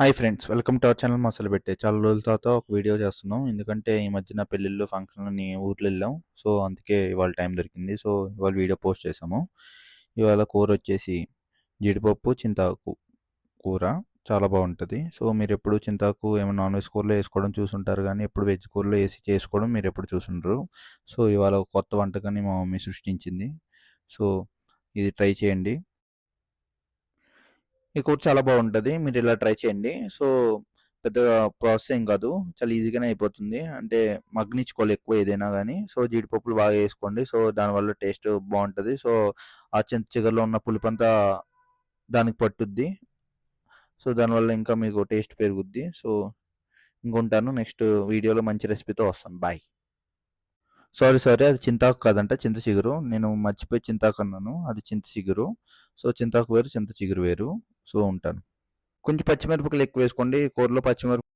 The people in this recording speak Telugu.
Hi friends welcome to our channel మసలు పెట్టే చాలా రోజుల తర్వాత ఒక వీడియో చేస్తున్నాం. ఎందుకంటే ఈ మధ్యన పెళ్ళిళ్ళు ఫంక్షన్లని ఊర్లు వెళ్ళాం. సో అందుకే ఇవాళ టైం దొరికింది. సో ఇవాళ వీడియో పోస్ట్ చేసాము. ఇవాళ కూర వచ్చేసి జీడిపప్పు చింతాకు కూర. చాలా బాగుంటుంది. సో మీరు ఎప్పుడు చింతాకు ఏమైనా నాన్ వెజ్ కూరలో వేసుకోవడం చూసుంటారు కానీ ఎప్పుడు వెజ్ కూరలో వేసి చేసుకోవడం మీరు ఎప్పుడు చూసుంటారు సో ఇవాళ కొత్త వంటకాన్ని మా మమ్మీ సృష్టించింది. సో ఇది ట్రై చేయండి. ఈ కోర్స్ చాలా బాగుంటుంది. మీరు ఇలా ట్రై చేయండి. సో పెద్దగా ప్రాసెస్ ఏం కాదు. చాలా ఈజీగానే అయిపోతుంది. అంటే మగ్నించుకోవాలి ఎక్కువ ఏదైనా కానీ సో జీడిపప్పులు బాగా వేసుకోండి. సో దానివల్ల టేస్ట్ బాగుంటుంది. సో ఆ చింత చిగర్లో ఉన్న పులుపంతా దానికి పట్టుద్ది. సో దానివల్ల ఇంకా మీకు టేస్ట్ పెరుగుద్ది. సో ఇంకొంటాను. నెక్స్ట్ వీడియోలో మంచి రెసిపీతో వస్తాను బాయ్. Sorry sorry. అది చింతాకు కాదంట. చింత చిగురు. నేను మర్చిపోయి చింతాకు అన్నాను. అది చింత చిగురు. సో చింతాకు వేరు చింత చిగురు వేరు. సో ఉంటాను. కొంచెం పచ్చిమిరపకాయలు ఎక్కువ వేసుకోండి. కూరలో పచ్చిమిరప